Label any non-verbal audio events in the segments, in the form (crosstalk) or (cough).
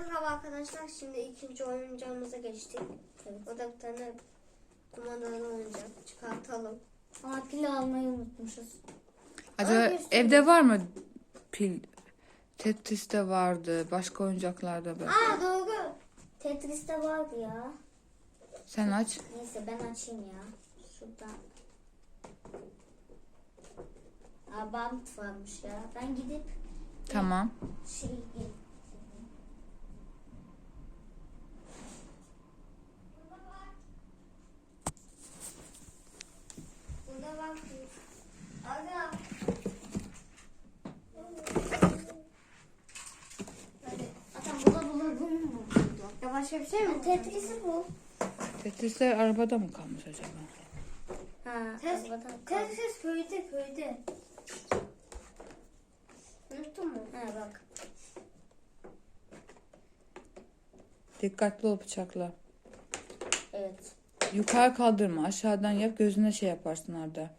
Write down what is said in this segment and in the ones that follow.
Merhaba arkadaşlar. Şimdi ikinci oyuncağımıza geçtik. Evet. O da bir tane kumandalı oyuncak. Çıkartalım. Ama pil almayı unutmuşuz. Acaba Öyle bir evde var mı pil? Tetris'te vardı. Başka oyuncaklarda böyle. Aa doğru. Tetris'te vardı ya. Sen aç. Neyse ben açayım ya. Şuradan. Aa bant varmış ya. Ben gidip Tamam. şey getireyim. Burada var. Aga. Hadi. Zaten burada bulur mu bulduk? Ya başka bir şey mi? Tetris'i bu. Tetris'ler arabada mı kalmış acaba? Ha, Tes-. Tetris köyde köyde. Unuttun mu? Ha bak. Dikkatli ol bıçakla. Evet. Yukarı kaldırma. Aşağıdan yap. Gözüne şey yaparsın Arda.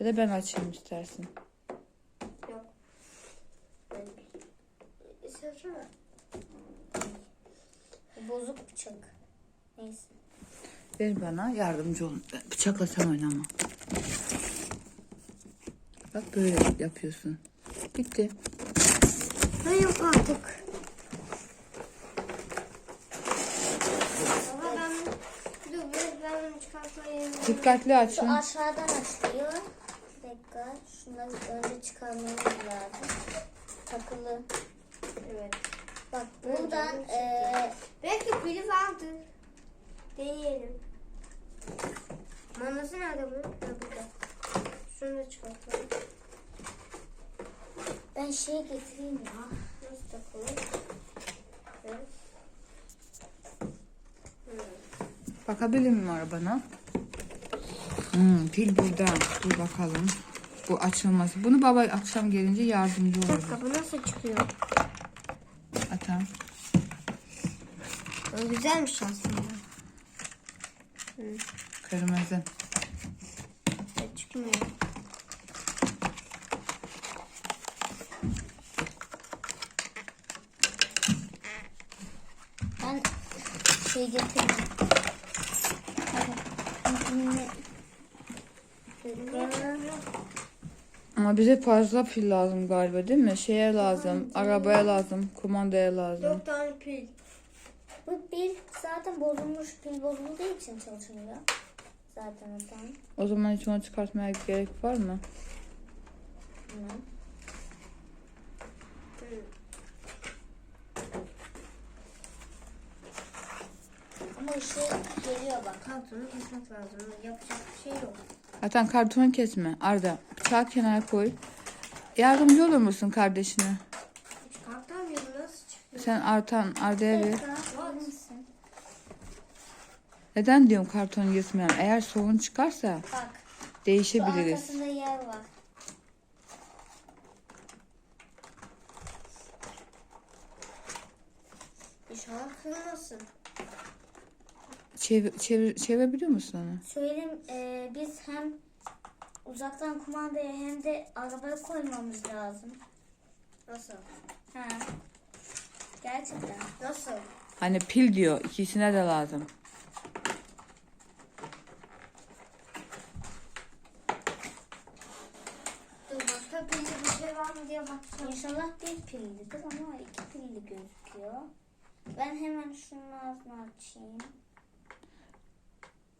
Ya da ben açayım istersin. Yok. İstiyorsun mu? Bu Bozuk bıçak. Neyse. Ver bana yardımcı olun. Bıçakla sen oynama. Bak böyle yapıyorsun. Bitti. Ha yok artık. Baba ben dur bir ben bunu çıkartmayayım. Dikkatli Şu açın. aşağıdan açılıyor. Bir dakika. Şunları önce çıkarmamız lazım. Takılı. Evet. Bak buradan eee. Deneyelim. Manası nerede bunun? Ha burada. Şunu da çıkartalım. ben şey getireyim ya. Nasıl takalım? Evet. Bakabilir miyim arabana? Hmm, pil burada. Dur bakalım. Bu açılması. Bunu baba akşam gelince yardımcı olur. bu nasıl çıkıyor? Atam. Güzelmiş aslında. Kırmızı. Evet, çıkmıyor. Ben şey getireyim. Hadi. Ama bize fazla pil lazım galiba değil mi? Şeye lazım, arabaya lazım, kumandaya lazım. Dört tane pil. Bu pil zaten bozulmuş. Pil bozulduğu için çalışmıyor. Zaten o zaman. O zaman hiç onu çıkartmaya gerek var mı? Bilmem. Ama ışığı geliyor bak. Kartonu kesmek lazım. Yapacak bir şey yok. Zaten kartonu kesme. Arda bıçağı kenara koy. Yardımcı olur musun kardeşine? Çıkartamıyorum nasıl çıkıyor? Sen Artan, Arda'ya ver. Neden diyorum kartonu yırtmayalım? Eğer sorun çıkarsa Bak. Şu değişebiliriz. arkasında yer var. İnşallah kırılmasın. Çevir, çevir, çevirebiliyor musun onu? Söyleyeyim e, biz hem uzaktan kumandaya hem de arabaya koymamız lazım. Nasıl? Ha. Gerçekten. Nasıl? Hani pil diyor. ikisine de lazım. Dur başka pilli bir şey var mı diye bakacağım. İnşallah bir pillidir ama iki pilli gözüküyor. Ben hemen şunun ağzını açayım.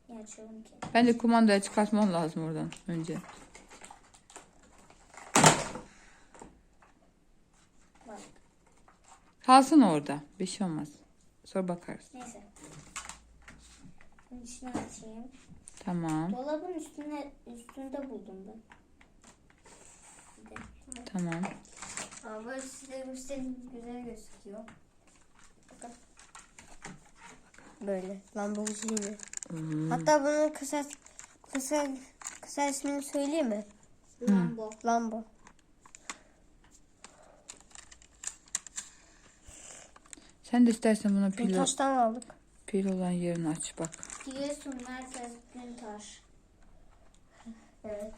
Niye açıyorum ki? Bence kumandaya çıkartman lazım oradan önce. Bak. Kalsın orada. Bir şey olmaz. Sonra bakarız. Neyse. Bunun içine açayım. Tamam. Dolabın üstüne üstünde buldum ben. Bir de. Tamam. Aa, böyle size göstereyim. Güzel gözüküyor. Böyle. Lamborghini. Hmm. Hatta bunun kısa kısa kısa ismini söyleyeyim mi? Lambo. Lambo. Sen de istersen buna Bu pil, taştan aldık. pil olan yerini aç bak. Giresun Merkez Güntaş. Evet.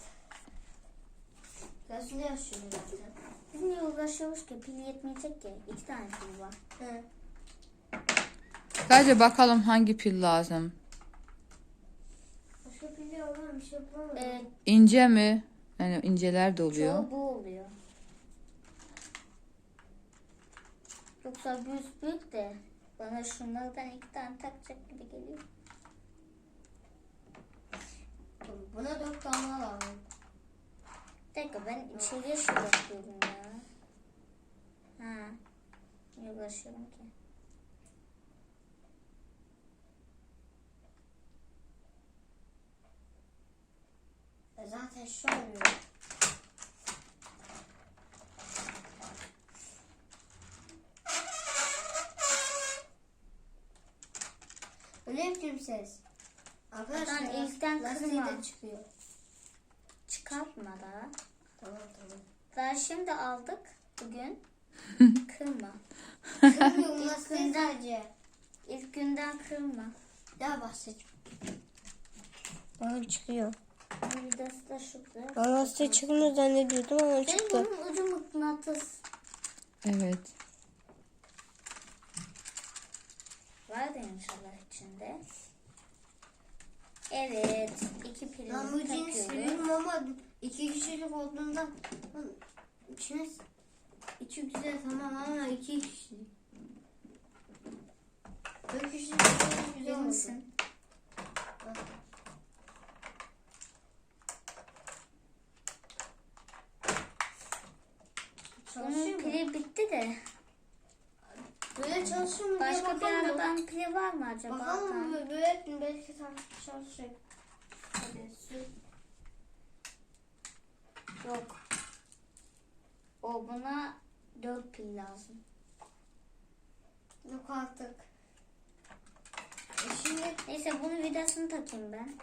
Tersinde yaşıyorum zaten. Biz niye uğraşıyoruz ki? Pil yetmeyecek ki. İki tane pil var. He. Sadece bakalım hangi pil lazım. Başka pili olan bir şey bulamadım. Ee, İnce mi? Yani inceler de oluyor. çoğu bu oluyor. Yoksa büyük büyük de bana şunlardan iki tane takacak gibi geliyor. Buna dört tane lazım. Bir dakika ben içeriye şey yapıyorum ya. Ha. Niye uğraşıyorum ki? Şu oluyor. Öyle bir ses. Arkadaşlar ilkten lastiği kırma. de çıkıyor. Çıkartma daha. Tamam tamam. Daha şimdi aldık bugün. (laughs) kırma. Kırmıyorum lastiği sadece. İlk günden kırma. Daha bahset. Bana çıkıyor. Vidası da. Ben lastiği çıkmıyor zannediyordum ama Senin bunun ucu mıknatıs. Evet. Vardı inşallah içinde. Evet. iki pilini Lamborghini takıyoruz. seviyorum ama iki kişilik olduğunda içine içi güzel tamam ama iki kişilik. Dört kişilik olsa güzel misin? Bunun Çalışıyor mu? pili bitti de. Böyle çalışıyor mu diye Başka bir bakalım. arabanın pili var mı acaba? Bakalım mı? Böyle belki tam çalışacak. Hadi sür. Yok. O buna dört pil lazım. Yok artık. E şimdi Neyse bunun vidasını takayım ben.